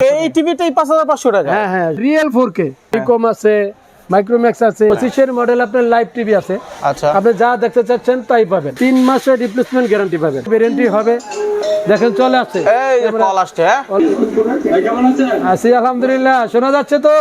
এই টিভিটাই পাঁচ হাজার পাঁচশো টাকা। হ্যাঁ হ্যাঁ। রিয়েল ফোর কে কম আছে মাইক্রোম্যাক্স আছে পঁচিশের মডেল আপনার লাইভ টিভি আছে। আচ্ছা। আপনি যা দেখতে চাচ্ছেন তাই পাবেন। তিন মাসের রিপ্লেসমেন্ট গ্যারান্টি পাবেন। গ্যারান্টি হবে। দেখেন চলে আসছে। এই যে কল আসছে হ্যাঁ। আলহামদুলিল্লাহ। শোনা যাচ্ছে তো?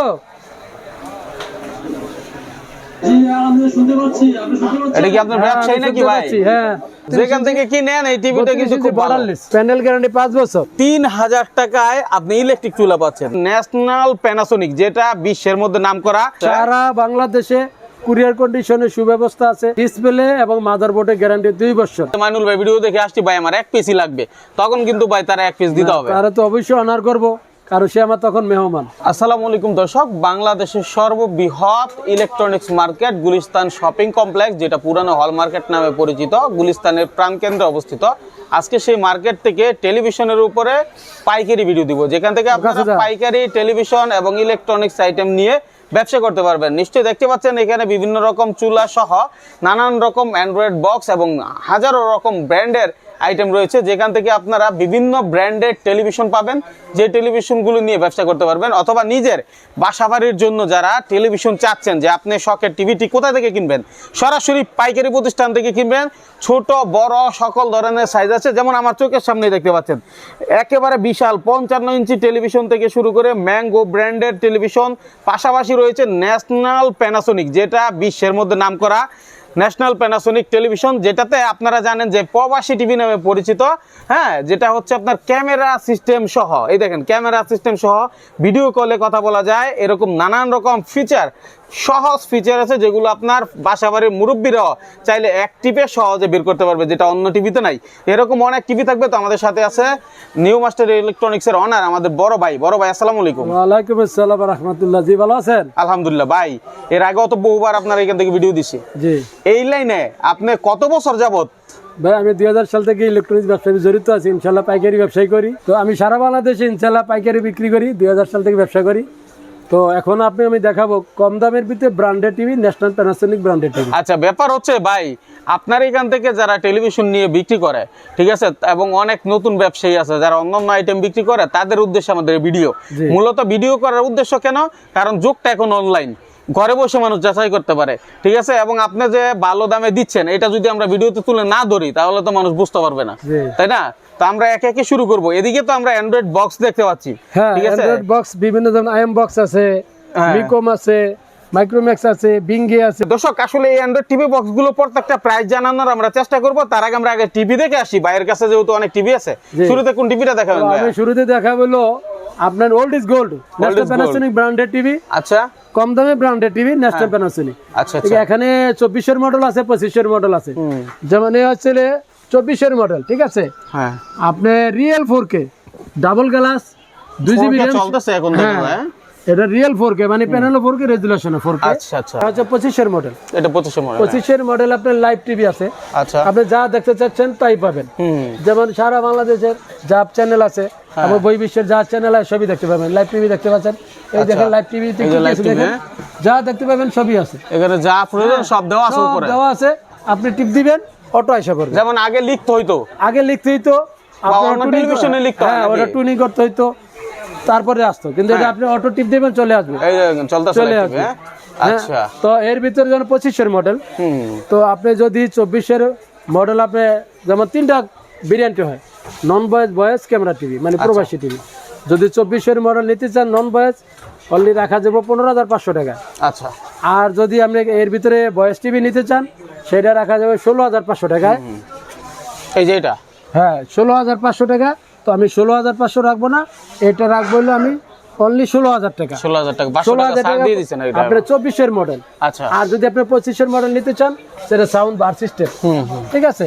এটা কি আপনার ব্যবসায়ী নাকি ভাই? হ্যাঁ। যেখান থেকে কি নেন এই টিভিটা কিন্তু খুব ভালো। প্যানেল গ্যারান্টি পাঁচ বছর। তিন হাজার টাকায় আপনি ইলেকট্রিক চুলা পাচ্ছেন। ন্যাশনাল প্যানাসোনিক যেটা বিশ্বের মধ্যে নাম করা সারা বাংলাদেশে কুরিয়ার কন্ডিশনের সুব্যবস্থা আছে ডিসপ্লে এবং মাদারবোর্ডের গ্যারান্টি দুই বছর। মাইনুল ভাই ভিডিও দেখে আসছি ভাই আমার এক পিসই লাগবে। তখন কিন্তু ভাই তারা এক পিস দিতে হবে। তারা তো অবশ্যই অনার করব। কারণ সে আমার তখন মেহমান। আসসালামু আলাইকুম দর্শক বাংলাদেশের সর্ববৃহৎ electronics market Gulistan shopping complex যেটা পুরানো হল মার্কেট নামে পরিচিত গুলিস্তানের প্রাণকেন্দ্রে অবস্থিত। আজকে সেই মার্কেট থেকে টেলিভিশনের উপরে পাইকারি ভিডিও দিব যেখান থেকে আপনারা পাইকারি টেলিভিশন এবং ইলেকট্রনিক্স আইটেম নিয়ে ব্যবসা করতে পারবেন। নিশ্চয়ই দেখতে পাচ্ছেন এখানে বিভিন্ন রকম চুলা সহ নানান রকম অ্যান্ড্রয়েড বক্স এবং হাজারো রকম ব্র্যান্ডের আইটেম রয়েছে, যেখান থেকে আপনারা বিভিন্ন ব্র্যান্ডের টেলিভিশন পাবেন, যে টেলিভিশনগুলো নিয়ে ব্যবসা করতে পারবেন, অথবা নিজের বাসাবাড়ির জন্য যারা টেলিভিশন চাচ্ছেন, যে আপনি শখের টিভিটি কোথা থেকে কিনবেন, সরাসরি পাইকারি প্রতিষ্ঠান থেকে কিনবেন, ছোট, বড়, সকল ধরনের সাইজ আছে, যেমন আমার চোখের সামনে দেখতে পাচ্ছেন। একেবারে বিশাল, পঞ্চান্ন ইঞ্চি টেলিভিশন থেকে শুরু করে ম্যাঙ্গো ব্র্যান্ডের টেলিভিশন, পাশাপাশি রয়েছে ন্যাশনাল প্যানাসোনিক যেটা বিশ্বের মধ্যে নাম করা ন্যাশনাল প্যানাসোনিক টেলিভিশন যেটাতে আপনারা জানেন যে প্রবাসী টিভি নামে পরিচিত হ্যাঁ যেটা হচ্ছে আপনার ক্যামেরা সিস্টেম সহ। এই দেখেন, ক্যামেরা সিস্টেম সহ ভিডিও কলে কথা বলা যায়, এরকম নানান রকম ফিচার সহজ ফিচার আছে যেগুলো আপনার বাসা বাড়ির মুরব্বীরাও চাইলে এক টিপে সহজে বের করতে পারবে যেটা অন্য টিভিতে নাই। এরকম অনেক টিভি থাকবে তো আমাদের সাথে আছে নিউ মাস্টার ইলেকট্রনিক্সের অনার আমাদের বড় ভাই। বড় ভাই আসসালামু আলাইকুম। ওয়ালাইকুম আসসালাম রহমতুল্লাহ। জি ভালো আছেন? আলহামদুলিল্লাহ ভাই এর আগেও তো বহুবার আপনার এখান থেকে ভিডিও দিছি। জি। এই লাইনে আপনি কত বছর যাবত ভাই আমি দুই হাজার সাল থেকে ইলেকট্রনিক্স ব্যবসায় জড়িত আছি ইনশাল্লাহ পাইকারি ব্যবসায় করি। তো আমি সারা বাংলাদেশে ইনশাল্লাহ পাইকারি বিক্রি করি দুই হাজার সাল থেকে ব্যবসা করি। তো এখন আপনি আমি দেখাবো কম দামের ভিতরে branded TV national Panasonic branded TV আচ্ছা ব্যাপার হচ্ছে ভাই আপনার এখান থেকে যারা টেলিভিশন নিয়ে বিক্রি করে ঠিক আছে এবং অনেক নতুন ব্যবসায়ী আছে যারা অন্যান্য আইটেম বিক্রি করে তাদের উদ্দেশ্যে আমাদের ভিডিও মূলত ভিডিও করার উদ্দেশ্য কেন? কারণ যুগটা এখন অনলাইন ঘরে বসে মানুষ যাচাই করতে পারে ঠিক আছে এবং আপনি যে ভালো দামে দিচ্ছেন এটা যদি আমরা ভিডিওতে তুলে না ধরি তাহলে তো মানুষ বুঝতে পারবে না। তাই না? তো আমরা একে একে শুরু করব। এদিকে তো আমরা অ্যান্ড্রয়েড বক্স দেখতে পাচ্ছি। হ্যাঁ অ্যান্ড্রয়েড বক্স বিভিন্ন আইএম বক্স আছে হ্যাঁ। আছে মাইক্রোম্যাক্স আছে বিঙ্গে আছে। দর্শক আসলে এই অ্যান্ড্রয়েড টিভি বক্সগুলো প্রত্যেকটা প্রাইস জানানোর আমরা চেষ্টা করব। তার আগে আমরা আগে টিভি দেখে আসি। বাইরের কাছে যেহেতু অনেক টিভি আছে শুরুতে কোন টিভিটা দেখাবেন আমি শুরুতে দেখা হলো আপনার old is gold national Panasonic branded TV আচ্ছা। কম দামে ব্র্যান্ডেড টিভি ন্যাশনাল প্যানাসোনিক আচ্ছা আচ্ছা। এখানে চব্বিশের মডেল আছে পঁচিশের মডেল আছে। যেমন হচ্ছে চব্বিশের মডেল ঠিক আছে? হ্যাঁ। আপনি real four K double glass দুই জিবি চলতেছে এখন হ্যাঁ? এটা রিয়েল ফোর কে মানে panel four K resolution four K আচ্ছা আচ্ছা। পঁচিশের মডেল এটা পঁচিশে মডেল পঁচিশের মডেল আপনার লাইভ টিভি আছে। আচ্ছা। আপনি যা দেখতে চাচ্ছেন তাই পাবেন। যেমন সারা বাংলাদেশের যা চ্যানেল আছে হ্যাঁ। এবং বই বিশ্বের যা চ্যানেল আছে সবই দেখতে পাবেন। লাইভ টিভি দেখতে পাচ্ছেন। এই দেখেন লাইভ টিভি আচ্ছা। যে হ্যাঁ। দেখতে পাবেন সবই আছে। এখানে যা প্রয়োজন সব দেওয়া আছে উপরে। দেওয়া আছে। আপনি টিপ দিবেন অটো আইসা করবে। যেমন আগে লিখতে হইতো। আগে লিখতে হইতো আপনার টেলিভিশনে লিখতে হয় হ্যাঁ ওটা টুনিং করতে হইতো তারপরে আসতো। কিন্তু এটা আপনি অটো টিপ দিবেন চলে আসবে। এই যে চলতেছে চলে আসবে। হ্যাঁ? হ্যাঁ, আচ্ছা। তো এর ভিতরে যেমন পঁচিশের মডেল তো আপনি যদি চব্বিশের মডেল আপনি যেমন তিনটা ভেরিয়েন্ট হয় নন বয়েস বয়েস ক্যামেরা টিভি মানে আচ্ছা। প্রবাসী টিভি যদি চব্বিশের মডেল নিতে চান নন বয়েস অনলি রাখা যাবে পনেরো হাজার পাঁচশো টাকা। আচ্ছা। আর যদি আপনি এর ভিতরে বয়েস টিভি নিতে চান সেটা রাখা যাবে ষোলো হাজার পাঁচশো টাকায়। এই যে এটা? হ্যাঁ ষোলো হাজার পাঁচশো টাকা। তো আমি ষোলো হাজার পাঁচশো রাখব না এটা রাখব হলে আমি অনলি ষোলো হাজার টাকা। ষোলো হাজার টাকা ষোলো হাজার টাকা আপনার চব্বিশের মডেল আচ্ছা। আর যদি আপনি পঁচিশের মডেল নিতে চান সেটা সাউন্ড বার সিস্টেম ঠিক আছে?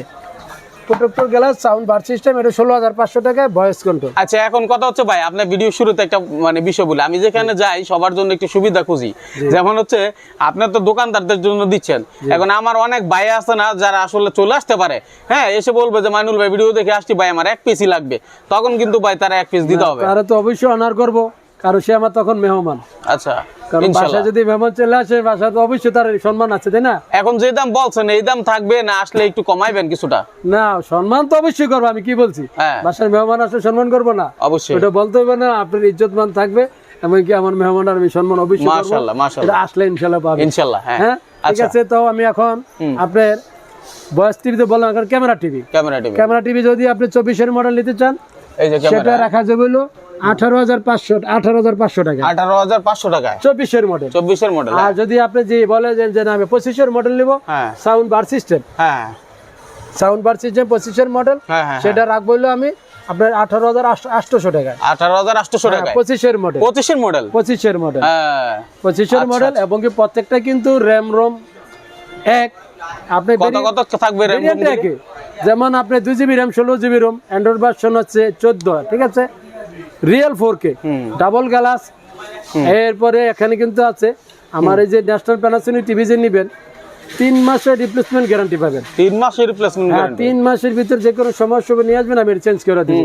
Protector glass sound bar system এটা ষোলো হাজার পাঁচশো টাকায় ভয়েস কন্ট্রোল আচ্ছা এখন কথা হচ্ছে ভাই আপনার ভিডিও শুরুতে একটা মানে বিষয় বলি। আমি যেখানে যাই সবার জন্য একটু সুবিধা খুঁজি। যেমন হচ্ছে আপনার তো দোকানদারদের জন্য দিচ্ছেন। এখন আমার অনেক ভাই আছে না যারা আসলে চলে আসতে পারে। হ্যাঁ এসে বলবে যে মাইনুল ভাই ভিডিও দেখে আসছি ভাই আমার এক পিসই লাগবে। তখন কিন্তু ভাই তারা এক পিস দিতে হবে। তারা তো অবশ্যই অনার করব। কারণ সে আমার তখন মেহমান। আচ্ছা কারণ বাসায় যদি মেহমান চলে আসে বাসা তো অবশ্যই তার সম্মান আছে তাই না? এখন যে দাম বলছেন এই দাম থাকবে না আসলে একটু কমাইবেন কিছুটা? না সম্মান তো অবশ্যই করব আমি কি বলছি। বাসার মেহমান আসলে সম্মান করব না। অবশ্যই। ওটা বলতে হবে না আপনার ইজ্জতমান থাকবে এমনকি আমার মেহমানের আমি সম্মান অবশ্যই মাশাআল্লাহ, মাশাআল্লাহ। আসলে ইনশাল্লাহ পাবে ইনশাল্লাহ হ্যাঁ। ঠিক আছে তো আমি এখন আপনার বয়স টিভিতে বললাম এখন camera TV. Camera TV. Camera TV যদি আপনি চব্বিশের মডেল নিতে চান সেটা রাখা যাবে হলো আঠারো হাজার পাঁচশো আঠারো হাজার পাঁচশো টাকা। আঠারো হাজার পাঁচশো টাকায়? চব্বিশের মডেল চব্বিশের মডেল আর যদি আপনি যে বলে যে যে না আমি পঁচিশের মডেল নিব হ্যাঁ। সাউন্ড বার সিস্টেম হ্যাঁ সাউন্ড বার সিস্টেম পঁচিশের মডেল হ্যাঁ হ্যাঁ সেটা রাখব আমি আপনার আঠারো হাজার টাকা আঠারো হাজার টাকায়? পঁচিশের মডেল পঁচিশের মডেল পঁচিশের মডেল হ্যাঁ। পঁচিশের আচ্ছা, মডেল এবং কি প্রত্যেকটা কিন্তু র্যাম রোম এক। আপনি থাকবে যেমন আপনি দুই জিবি র্যাম ষোলো জিবি রোম অ্যান্ড্রয়েড ভার্সন হচ্ছে চোদ্দ ঠিক আছে? Real four K double glass এরপরে এখানে কিন্তু আছে আমার এই যে ন্যাশনাল প্যানাসোনিক টিভি যে নেবেন তিন মাসের রিপ্লেসমেন্ট গ্যারান্টি পাবেন। তিন মাসের রিপ্লেসমেন্ট হ্যাঁ তিন মাসের ভিতর যে কোনো সমস্যা হবে নিয়ে আসবেন আমি চেঞ্জ করে দিব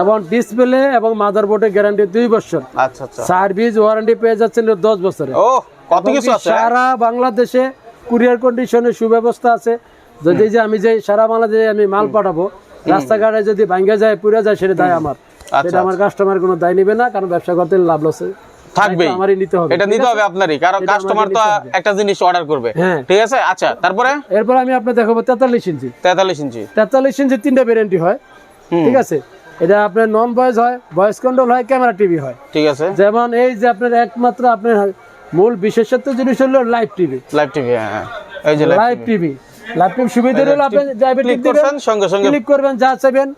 এবং ডিসপ্লে এবং মাদারবোর্ডের গ্যারান্টি দুই বছর। আচ্ছা আচ্ছা। সার্ভিস ওয়ারেন্টি পেয়ে যাচ্ছেন দশ বছরে। ও কত কিছু আছে? সারা বাংলাদেশে কুরিয়ার কন্ডিশনের সুব্যবস্থা আছে। যদি যে আমি যে সারা বাংলাদেশে আমি মাল পাঠাবো রাস্তাঘাটে যদি ভাঙ্গা যায় পুড়ে যায় সেটা দায় আমার। সেটা আমার কাস্টমার কোনো দায় নেবে না কারণ ব্যবসা করতে লাভ লসে থাকবেই। আমারই নিতে হবে এটা নিতে হবে আপনারই কারণ কাস্টমার তো। একটা জিনিস অর্ডার করবে। হ্যাঁ। ঠিক আছে? আচ্ছা তারপরে? এরপর আমি আপনার দেখাবো তেতাল্লিশ ইঞ্চি। তেতাল্লিশ ইঞ্চি। তেতাল্লিশ ইঞ্চি তিনটা ভ্যারেন্টি হয় ঠিক আছে? এটা আপনার নন ভয়েস হয় ভয়েস কন্ট্রোল হয় ক্যামেরা টিভি হয়। ঠিক আছে। যেমন এই যে আপনার একমাত্র আপনার মূল বিশেষত্ব জিনিস হলো লাইভ টিভি লাইভ টিভি হ্যাঁ। এই যে লাইভ টিভি লাইভ টিভি সুবিধা হলো আপনি ক্লিক করছেন সঙ্গে সঙ্গে ক্লিক করবেন যা চাইবেন।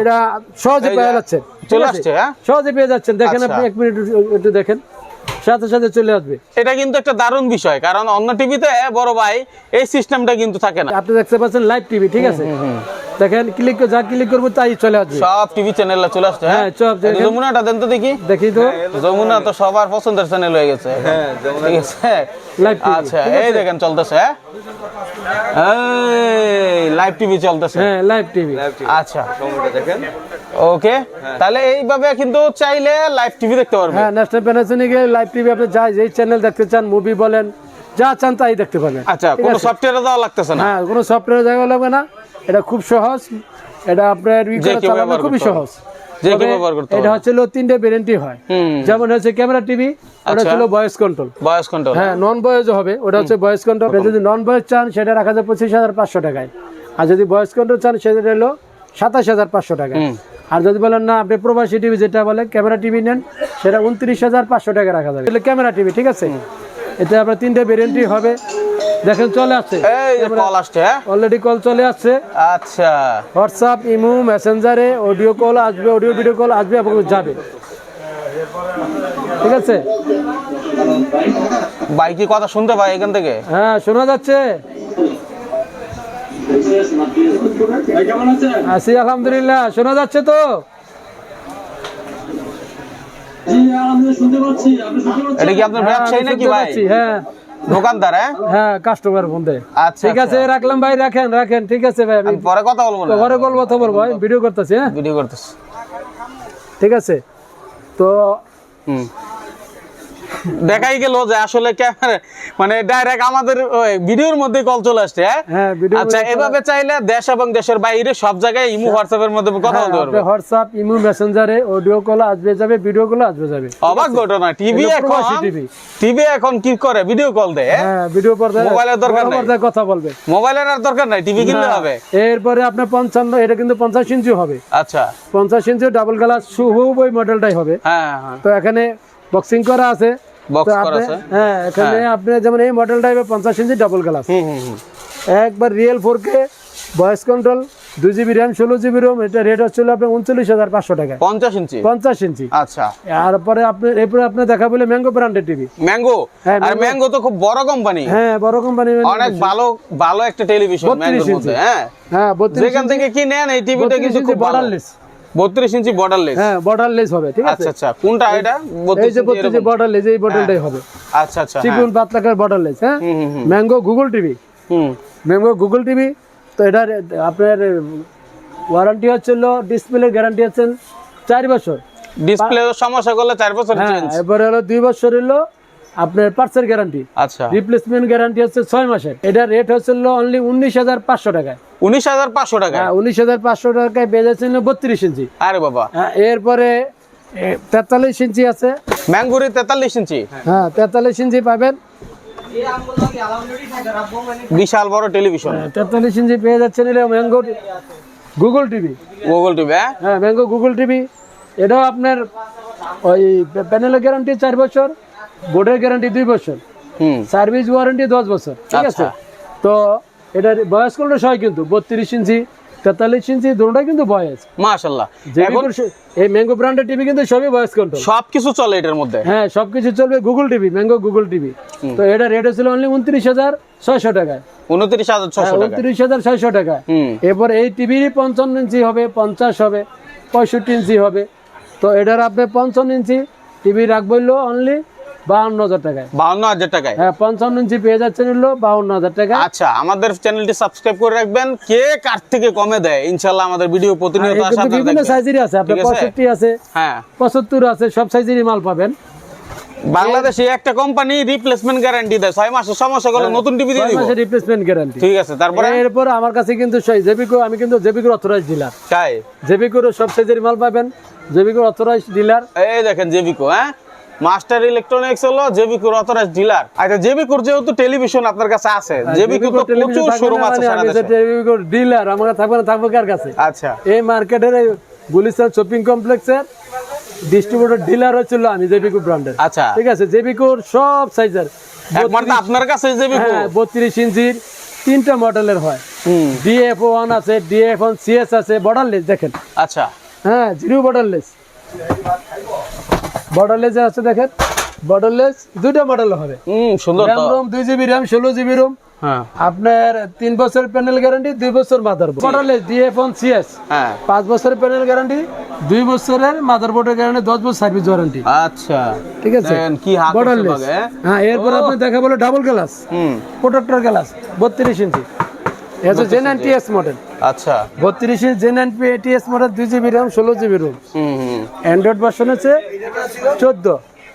এটা সহজে পেয়ে যাচ্ছেন। চলে আসছে হ্যাঁ? সহজে পেয়ে যাচ্ছেন। দেখেন আচ্ছা। আপনি এক মিনিট একটু দেখেন। সাথে সাথে চলে আসবে। এটা কিন্তু একটা দারুণ বিষয় কারণ অন্য টিভিতে বড় ভাই এই সিস্টেমটা কিন্তু থাকে না। আপনি দেখতে পাচ্ছেন লাইভ টিভি ঠিক আছে? দেখেন ক্লিক যা ক্লিক করব তাই চলে আসবে। সব টিভি চ্যানেল চলে আসছে হ্যাঁ? হ্যাঁ সব যমুনাটা দেন তো দেখি। দেখি তো। যমুনা তো সবার পছন্দের চ্যানেল হয়ে গেছে। ঠিক আছে? লাইভ আচ্ছা এই দেখেন চলতেছে হ্যাঁ? এই লাইভ টিভি চলতেছে। হ্যাঁ লাইভ টিভি আচ্ছা। ওকে তাহলে এইভাবে কিন্তু চাইলে লাইভ টিভি দেখতে পারবে। হ্যাঁ ন্যাশনাল প্যানাসোনিক লাইভ টিভি আপনি যা যেই চ্যানেল দেখতে চান মুভি বলেন যা চান তাই দেখতে পাবেন। আচ্ছা কোনো সফটওয়্যার দেওয়া লাগতেছে না? হ্যাঁ কোনো সফটওয়্যার জায়গা লাগবে না। এটা খুব সহজ। এটা আপনার চালানো খুবই সহজ। যে কেউ ব্যবহার করতে এটা হচ্ছে তিনটে ভ্যারেন্টি হয়। যেমন হচ্ছে ক্যামেরা টিভি ওটা। ছিল ভয়েস কন্ট্রোল বয়স কন্ট্রোল হ্যাঁ নন ভয়েস হবে ওটা হচ্ছে ভয়েস কন্ট্রোল যদি নন ভয়েস চান সেটা রাখা যায় পঁচিশ হাজার পাঁচশো টাকায়। আর যদি ভয়েস কন্ট্রোল চান সেটা হলো সাতাশ হাজার পাঁচশো টাকা হুম। আর যদি বলেন না আপনি প্রবাসী টিভি যেটা বলে ক্যামেরা টিভি নেন সেটা উনত্রিশ হাজার পাঁচশো টাকা রাখা যাবে। এগুলো ক্যামেরা টিভি ঠিক আছে? এতে আপনার তিনটে ভ্যারেন্টি হবে। দেখেন চলে আসছে। হ্যাঁ? অলরেডি কল চলে আসছে। আচ্ছা। হোয়াটসঅ্যাপ ইমো মেসেঞ্জারে অডিও কল আসবে অডিও ভিডিও কল আসবে এবং যাবে। ঠিক আছে? ভাই কি কথা শুনতে পাই এখান থেকে? হ্যাঁ শোনা যাচ্ছে। আছি আলহামদুলিল্লাহ। শোনা যাচ্ছে তো? এটা কি আপনার ব্যবসায়ী হ্যাঁ, নাকি ভাই? হ্যাঁ। দোকানদার হ্যাঁ? হ্যাঁ কাস্টমার বন্ধে আচ্ছা ঠিক আছে রাখলাম ভাই রাখেন রাখেন। ঠিক আছে ভাই আমি পরে কথা বলব না। ঘরে বলব তো বলব আমি ভিডিও করতেছি হ্যাঁ? ভিডিও করতেছি। ঠিক আছে। তো হুম। দেখাই গেল যে আসলে ক্যামেরা মানে ডাইরেক্ট আমাদের ভিডিওর মধ্যে কল চলে আসছে হ্যাঁ? হ্যাঁ আচ্ছা এভাবে চাইলে দেশ এবং দেশের বাইরে সব জায়গায় ইমো হোয়াটসঅ্যাপের মধ্যে কথা বলতে পারবে। হোয়াটসঅ্যাপ ইমো মেসেঞ্জারে অডিও কল আসবে যাবে ভিডিও কল আসবে যাবে। অবাক ঘটনা টিভি এখন টিভি এখন কি করে? ভিডিও কল দেয় হ্যাঁ? হ্যাঁ ভিডিও পর্দায় মোবাইলের দরকার নাই। কথা বলবে। মোবাইলের আর দরকার নাই টিভি কিনলে না, হবে। এরপরে আপনার পঞ্চান্ন এটা কিন্তু পঞ্চাশ ইঞ্চি হবে। আচ্ছা। পঞ্চাশ ইঞ্চি ডাবল গ্লাস হুব ওই মডেলটাই হবে। হ্যাঁ হ্যাঁ। তো এখানে বক্সিং করা আছে। বক্স করা আছে। হ্যাঁ এখানে আপনি যেমন এই মডেলটা হবে পঞ্চাশ ইঞ্চি ডাবল গ্লাস হুম হুম হুম। একবার real four K voice control দুই জিবি র্যাম ষোলো জিবি রোম এটা রেট হচ্ছিল আপনার উনচল্লিশ হাজার পাঁচশো টাকা। পঞ্চাশ ইঞ্চি? পঞ্চাশ ইঞ্চি। আচ্ছা। আর পরে আপনি এরপরে আপনি দেখা বলে ম্যাঙ্গো ব্র্যান্ডের টিভি ম্যাঙ্গো হ্যাঁ, আর ম্যাঙ্গো তো খুব বড় কোম্পানি হ্যাঁ বড় কোম্পানি অনেক ভালো ভালো একটা টেলিভিশন 32 ম্যাঙ্গোর মধ্যে ইঞ্চি। হ্যাঁ হ্যাঁ যেখান থেকে কি নেন এই টিভিটা কিন্তু খুব বর্ডারলেস বত্রিশ ইঞ্চি বর্ডারলেস হ্যাঁ বর্ডারলেস হবে ঠিক আছে? আচ্ছা আচ্ছা। কোনটা এটা? এই 32 ইঞ্চি? বর্ডারলেস এই মডেলটাই হবে। আচ্ছা আচ্ছা হ্যাঁ। চিকুন পাতলাকার বর্ডারলেস হ্যাঁ? ম্যাঙ্গো গুগল টিভি হুম। ম্যাঙ্গো গুগল টিভি তো এটার আপনার ওয়ারেন্টি হচ্ছিল ডিসপ্লে গ্যারান্টি হচ্ছেন চার বছর। ডিসপ্লে সমস্যা করলে চার বছর হ্যাঁ চেঞ্জ এরপরে হলো দুই বছর হলো আপনার পার্সের গ্যারান্টি আচ্ছা। রিপ্লেসমেন্ট গ্যারান্টি হচ্ছে ছয় মাসের। এটা রেট হচ্ছে অনলি উনিশ হাজার পাঁচশো টাকায়। উনিশ হাজার পাঁচশো টাকা হ্যাঁ উনিশ হাজার পাঁচশো টাকায় যাচ্ছেন বত্রিশ ইঞ্চি। আরে বাবা। হ্যাঁ, এরপরে তেতাল্লিশ ইঞ্চি আছে। ম্যাঙ্গুরি তেতাল্লিশ ইঞ্চি? হ্যাঁ তেতাল্লিশ ইঞ্চি পাবেন। বিশাল বড় টেলিভিশন। তেতাল্লিশ ইঞ্চি পেয়ে যাচ্ছেন mango Google TV. Google TV হ্যাঁ? হ্যাঁ ম্যাঙ্গো গুগল টিভি। এটাও আপনার ওই প্যানেলের গ্যারান্টি চার বছর। বোর্ডের গ্যারান্টি দুই বছর। সার্ভিস ওয়ারেন্টি দশ বছর ঠিক আছে? আচ্ছা। তো এটার বয়স কোনটা সহ কিন্তু বত্রিশ ইঞ্চি তেতাল্লিশ ইঞ্চি দুটোটাই কিন্তু বয়স। মাশাল্লাহ এখন এই ম্যাঙ্গো ব্র্যান্ডের টিভি কিন্তু সবই বয়স কন্ট্রোল সবকিছু চলে এটার মধ্যে? হ্যাঁ সবকিছু চলবে Google TV mango Google TV তো এটা রেট ছিল অনলি উনত্রিশ হাজার ছয়শো টাকায়। উনত্রিশ হাজার ছশো টাকা উনত্রিশ হাজার ছয়শো টাকায়। এরপর এই টিভির পঞ্চান্ন ইঞ্চি হবে পঞ্চাশ হবে পঁয়ষট্টি ইঞ্চি হবে। তো এটার আপনি পঞ্চান্ন ইঞ্চি টিভি রাখব অনলি বাউন্ন হাজার টাকায়। বাউন্ন হাজার টাকায়? হ্যাঁ পঞ্চান্ন ইঞ্চি পেয়ে যাচ্ছেন হলো হাজার টাকা। আচ্ছা আমাদের চ্যানেলটি সাবস্ক্রাইব করে রাখবেন। কে কার থেকে কমে দেয়? ইনশাল্লাহ আমাদের ভিডিও প্রতিনিয়ত বিভিন্ন সাইজেরই আছে আপনার পঁয়ষট্টি আছে? হ্যাঁ। পঁচাত্তর আছে সব সাইজেরই মাল পাবেন। বাংলাদেশে একটা কোম্পানি রিপ্লেসমেন্ট গ্যারান্টি দেয়। ছয় মাসের সমস্যা করলে নতুন টিভি দিয়ে দিব। রিপ্লেসমেন্ট গ্যারান্টি ঠিক আছে তারপরে? এরপর আমার কাছে কিন্তু সেই জেবিকো আমি কিন্তু জেবিকোর অথরাইজ ডিলার তাই? জেবিকোর সব সাইজের মাল পাবেন। জেবিকোর অথরাইজ ডিলার এই দেখেন জেবিকো হ্যাঁ? মাস্টার ইলেকট্রনিক্স হলো জেবিকোর অথরাইজ ডিলার আচ্ছা জেবিকোর যেহেতু টেলিভিশন আপনার কাছে আছে জেবিকো তো প্রচুর শোরুম আছে সারা দেশে। জেবিকোর ডিলার আমার থাকবে না থাকবে কার কাছে? আচ্ছা। এই মার্কেটের এই গুলিস্তান শপিং কমপ্লেক্সের ডিস্ট্রিবিউটর ডিলার হচ্ছিল আমি জেবিকো ব্র্যান্ডের আচ্ছা। ঠিক আছে জেবিকোর সব সাইজের তো আপনার কাছে জেবিকো হ্যাঁ বত্রিশ ইঞ্চির তিনটা মডেলের হয়। ডিএফ ওয়ান আছে ডিএফ ওয়ান সিএস আছে বর্ডারলেস দেখেন। আচ্ছা। হ্যাঁ জিরো বর্ডারলেস বর্ডারলেস আছে দেখেন বর্ডারলেস দুইটা মডেল হবে। হুম সুন্দর রোম দুই জিবি র্যাম ষোলো জিবি রোম হ্যাঁ। আপনার তিন বছর প্যানেল গ্যারান্টি দুই বছর mother borderless DF one CS হ্যাঁ। পাঁচ বছরের প্যানেল গ্যারান্টি দুই বছরের মাদার বোর্ডের গ্যারান্টি দশ বছর সার্ভিস ওয়ারেন্টি আচ্ছা। ঠিক আছে? কি হাত বর্ডারলেস হ্যাঁ এরপর আপনি দেখা বলো ডাবল গ্লাস হুম। প্রোটেক্টর গ্লাস বত্রিশ ইঞ্চি। এটা জেন টিএস মডেল আচ্ছা। বত্রিশ ইঞ্চ জেন টিএস মডেল দুই জিবি র্যাম ষোলো জিবি রোম হুম হুম। অ্যান্ড্রয়েড ভার্সন হচ্ছে চোদ্দ।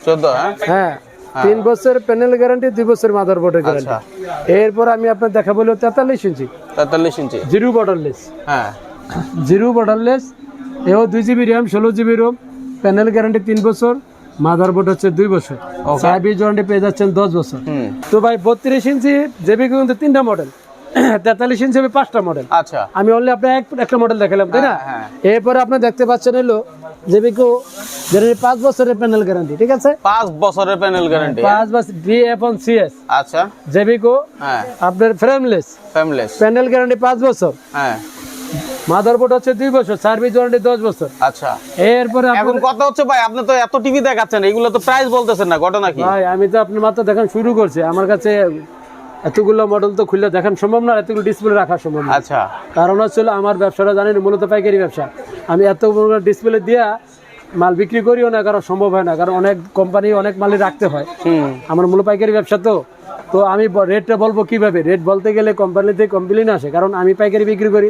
চোদ্দ হ্যাঁ? হ্যাঁ। তিন বছর প্যানেল গ্যারান্টি দুই বছর মাদার বোর্ডের গ্যারান্টি এরপর আমি আপনার দেখা বলল তেতাল্লিশ ইঞ্চি। তেতাল্লিশ ইঞ্চি। জিরো বর্ডারলেস হ্যাঁ। জিরো বর্ডারলেস এও দুই জিবি র্যাম ষোলো জিবি রোম প্যানেল গ্যারান্টি তিন বছর মাদার বোর্ড হচ্ছে দুই বছর. সার্ভিস ওয়ারেন্টি পেয়ে যাচ্ছেন দশ বছর। তো ভাই বত্রিশ ইঞ্চি জেবি কিন্তু তিনটা মডেল তেতাল্লিশ ইঞ্চি হবে পাঁচটা মডেল আচ্ছা। আমি অনলি আপনার একটা মডেল দেখালাম তাই না? হ্যাঁ, এরপরে আপনি দেখতে পাচ্ছেন হলো জেবিকো পাঁচ বছরের প্যানেল গ্যারান্টি ঠিক আছে? পাঁচ বছরের প্যানেল গ্যারান্টি পাঁচ বছর ডি সিএস আচ্ছা। জেবিকো হ্যাঁ। আপনার ফ্রেমলেস ফ্যামলেস প্যানেল গ্যারান্টি পাঁচ বছর। হ্যাঁ। মাদারবোর্ড হচ্ছে দুই বছর সার্ভিস ওয়ারেন্টি দশ বছর। আচ্ছা। এরপরে এখন কথা হচ্ছে ভাই আপনি তো এত টিভি দেখাচ্ছেন এগুলো তো প্রাইস বলতেছেন না ঘটনা কি? ভাই আমি তো আপনার মাত্র দেখান শুরু করছি আমার কাছে এতগুলো মডেল তো খুললে দেখান সম্ভব না এতগুলো ডিসপ্লে রাখা সম্ভব না। আচ্ছা। কারণ হচ্ছে আমার ব্যবসাটা জানেন মূলত পাইকারি ব্যবসা। আমি এত ডিসপ্লে দিয়া মাল বিক্রি করিও না কারণ সম্ভব হয় না কারণ অনেক কোম্পানি অনেক মালই রাখতে হয়। আমার মূল পাইকারি ব্যবসা তো। তো আমি রেটটা বলব কীভাবে? রেট বলতে গেলে কোম্পানিতে কমপ্লেন আসে কারণ আমি পাইকারি বিক্রি করি।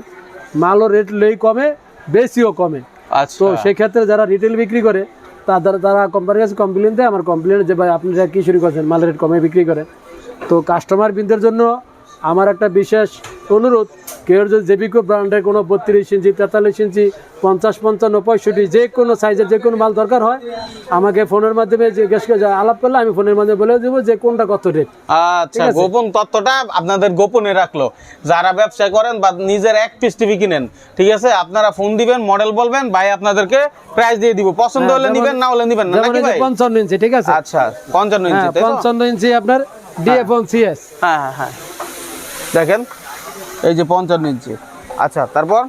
মালও রেট লই কমে বেশিও কমে। আচ্ছা। তো সেই ক্ষেত্রে যারা রিটেল বিক্রি করে তাদের তারা কোম্পানির কাছে কমপ্লেন দেয় আমার কমপ্লেন যে ভাই আপনি কি শুরু করছেন মালের রেট কমে বিক্রি করেন তো কাস্টমার বিনদের জন্য আমার একটা বিশেষ অনুরোধ। কেউ যদি জেবিকো ব্র্যান্ডের কোনো বত্রিশ ইঞ্চি তেতাল্লিশ ইঞ্চি পঞ্চাশ পঞ্চান্ন পঁয়ষট্টি যে কোনো সাইজের যে কোনো মাল দরকার হয় আমাকে ফোনের মাধ্যমে জিজ্ঞেস করে আলাপ করলে আমি ফোনের মাধ্যমে বলে দেবো যে কোনটা কত রেট আচ্ছা গোপন তথ্যটা আপনাদের গোপনে রাখল। যারা ব্যবসা করেন বা নিজের এক পিস টিভি কিনেন ঠিক আছে? আপনারা ফোন দিবেন মডেল বলবেন ভাই আপনাদেরকে প্রাইস দিয়ে দিব। পছন্দ হলে নিবেন না হলে নিবেন না নাকি ভাই? পঞ্চান্ন ইঞ্চি ঠিক আছে? আচ্ছা পঞ্চান্ন ইঞ্চি হ্যাঁ তাই তো? পঞ্চান্ন ইঞ্চি আপনার ডিএফ সিএস হ্যাঁ হ্যাঁ হ্যাঁ। দেখেন এই যে পঞ্চান্ন ইঞ্চি। আচ্ছা তারপর?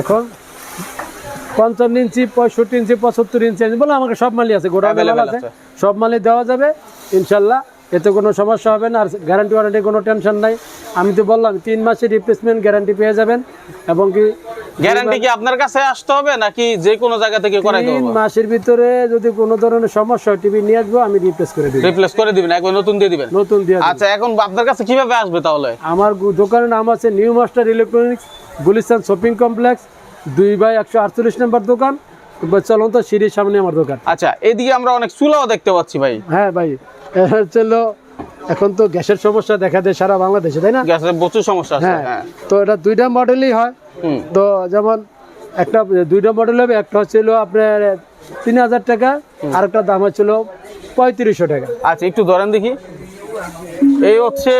এখন পঞ্চান্ন ইঞ্চি পঁয়ষট্টি ইঞ্চি পঁচাত্তর ইঞ্চি বলে আমাকে সব মালই আছে গোটা মাল আছে। সব মালই দেওয়া যাবে ইনশাল্লাহ। এতে কোনো সমস্যা হবে না আর গ্যারান্টি ওয়ারেন্টি কোনো টেনশন নাই। আমি তো বললাম তিন মাসের রিপ্লেসমেন্ট গ্যারান্টি পেয়ে যাবেন। এবং কি গ্যারান্টি কি আপনার কাছে আসতে হবে নাকি যে কোনো জায়গা থেকে করাই দেবো মাসের ভিতরে যদি কোনো ধরনের সমস্যা হয় টিভি নিয়ে আসব আমি রিপ্লেস করে দিব। রিপ্লেস করে দিবেন একবার নতুন দিয়ে দিবেন? নতুন দিয়ে আচ্ছা এখন আপনার কাছে কীভাবে আসবে তাহলে? আমার দোকানের নাম আছে new master electronics Gulistan shopping complex দুই বাই একশো আটচল্লিশ নম্বর দোকান চলন্ত সিঁড়ির সামনে আমার দোকান। আচ্ছা এদিকে আমরা অনেক চুলাও দেখতে পাচ্ছি ভাই। হ্যাঁ ভাই হলো, এখন তো গ্যাসের সমস্যা দেখা দেয় সারা বাংলাদেশে তাই না? গ্যাসের প্রচুর সমস্যা হ্যাঁ হ্যাঁ। তো এটা দুইটা মডেলই হয়। তো যেমন একটা দুইটা মডেল হবে একটা হচ্ছিল আপনার তিন হাজার টাকা আর একটা দাম হচ্ছিল পঁয়ত্রিশশো টাকা। আচ্ছা একটু ধরেন দেখি। এই হচ্ছে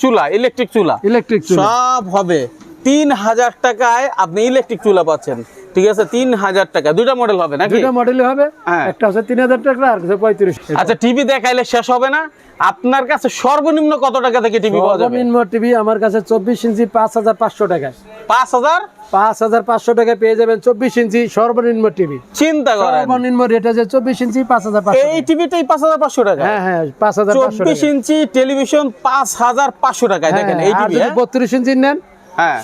চুলা ইলেকট্রিক চুলা। ইলেকট্রিক চুলা। সব হবে। তিন হাজার টাকায় আপনি ইলেকট্রিক চুলা পাচ্ছেন। ঠিক আছে? তিন হাজার টাকা। দুইটা মডেল হবে নাকি? দুইটা মডেলই হবে। হ্যাঁ। একটা হচ্ছে তিন হাজার টাকা আর একটা পঁয়ত্রিশ। আচ্ছা টিভি দেখাইলে শেষ হবে না? আপনার কাছে সর্বনিম্ন কত টাকা থেকে টিভি পাওয়া যাবে? সর্বনিম্ন টিভি আমার কাছে চব্বিশ ইঞ্চি পাঁচ হাজার পাঁচশো টাকায়। পাঁচ হাজার? পাঁচ হাজার পাঁচশো টাকায় পেয়ে যাবেন চব্বিশ ইঞ্চি সর্বনিম্ন টিভি চিন্তা করেন। সর্বনিম্ন রেট আছে চব্বিশ ইঞ্চি পাঁচ হাজার পাঁচশো এই টিভিটাই পাঁচ হাজার পাঁচশো টাকা? হ্যাঁ হ্যাঁ পাঁচ হাজার চব্বিশ ইঞ্চি টেলিভিশন পাঁচ হাজার পাঁচশো টাকায় দেখেন এই আর টিভি বত্রিশ ইঞ্চি নেন হ্যাঁ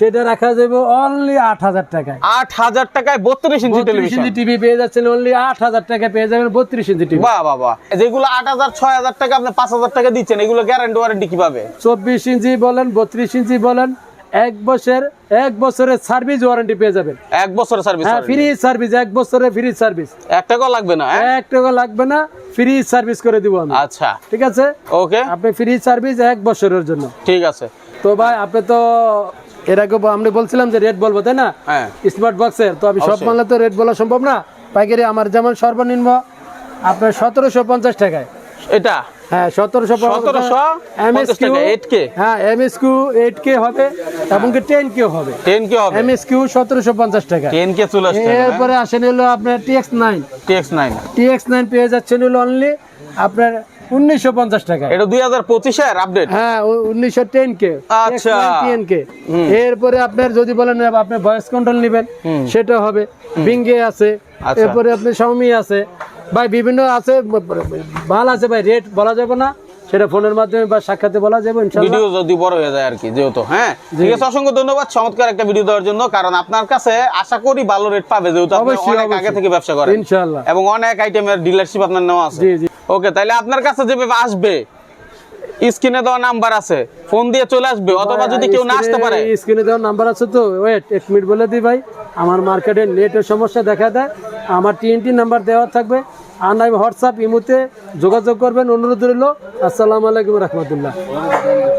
সেটা রাখা যাবে অনলি আট হাজার টাকায়। আট হাজার টাকায় বত্রিশ ইঞ্চি টেলিভিশন টিভি পেয়ে যাচ্ছেন অনলি আট হাজার টাকা পেয়ে যাবেন বত্রিশ ইঞ্চি টিভি বাহ বাহ বাহ। যেগুলো আট হাজার ছয় হাজার টাকা আপনি পাঁচ হাজার টাকা দিচ্ছেন এগুলো গ্যারান্টি ওয়ারেন্টি কীভাবে? চব্বিশ ইঞ্চি বলেন বত্রিশ ইঞ্চি বলেন এক বছর এক বছরের সার্ভিস ওয়ারেন্টি পেয়ে যাবেন। এক বছর সার্ভিস হ্যাঁ ফ্রি সার্ভিস এক বছরের ফ্রি সার্ভিস এক টাকাও লাগবে না হ্যাঁ? এক টাকা লাগবে না ফ্রি সার্ভিস করে দিব আমি। আচ্ছা। ঠিক আছে? ওকে আপনি ফ্রি সার্ভিস এক বছরের জন্য। ঠিক আছে। তো ভাই আপনি তো এর আগে ব- আমি বলছিলাম যে রেট বলব তাই না? হ্যাঁ। স্মার্ট বক্সের তো আমি সব। মানলে তো রেট বলা সম্ভব না। পাইকারি আমার যেমন সর্বনিম্ন আপনার সতেরোশো পঞ্চাশ টাকায়। এটা? হ্যাঁ সতেরোশো 1750 টাকা, 8K? হ্যাঁ এইট কে হবে এবং কি টেন কে হবে। টেন কে হবে। সতেরোশো পঞ্চাশ টাকা। টেন কে চলে আসছে। এরপরে আসেন হলো আপনার TX nine TX nine TX nine পেয়ে যাচ্ছেন হলো অনলি আপনার উনিশশো পঞ্চাশ টাকা। এটা দুই হাজার পঁচিশের আপডেট হ্যাঁ উনিশশো টেন কে আচ্ছা। টেন কে এরপরে আপনার যদি বলেন আপনি ভয়েস কন্ট্রোল নেবেন সেটা হবে। বিঙ্গে আছে। আচ্ছা। এরপরে আপনি শাওমি আছে। ভাই বিভিন্ন আছে ভালো আছে ভাই রেট বলা যাবে না। সেটা ফোনের মাধ্যমে বা সাক্ষাতে বলা যাবে ভিডিও যদি বড় হয়ে যায় আর কি যেহেতু হ্যাঁ? ঠিক আছে অসংখ্য ধন্যবাদ চমৎকার একটা ভিডিও দেওয়ার জন্য কারণ আপনার কাছে আশা করি ভালো রেট পাবে যেহেতু আপনি অবশ্যই, অনেক আগে থেকে ব্যবসা করেন। ইনশাআল্লাহ এবং অনেক আইটেমের ডিলারশিপ আপনার নেওয়া আছে। জি জি। ওকে তাহলে আপনার কাছে যেভাবে আসবে স্ক্রিনে দেওয়া নাম্বার আছে ফোন দিয়ে চলে আসবে অথবা যদি কেউ না আসতে পারে। স্ক্রিনে দেওয়া নাম্বার আছে তো ওয়েট এক মিনিট বলে দিই ভাই আমার মার্কেটে নেটের সমস্যা দেখা দেয় আমার টিএনটি নাম্বার দেওয়া থাকবে আর নাই হোয়াটসঅ্যাপ ইমুতে যোগাযোগ করবেন অনুরোধ রইল আসসালামু আলাইকুম রহমতুল্লাহ।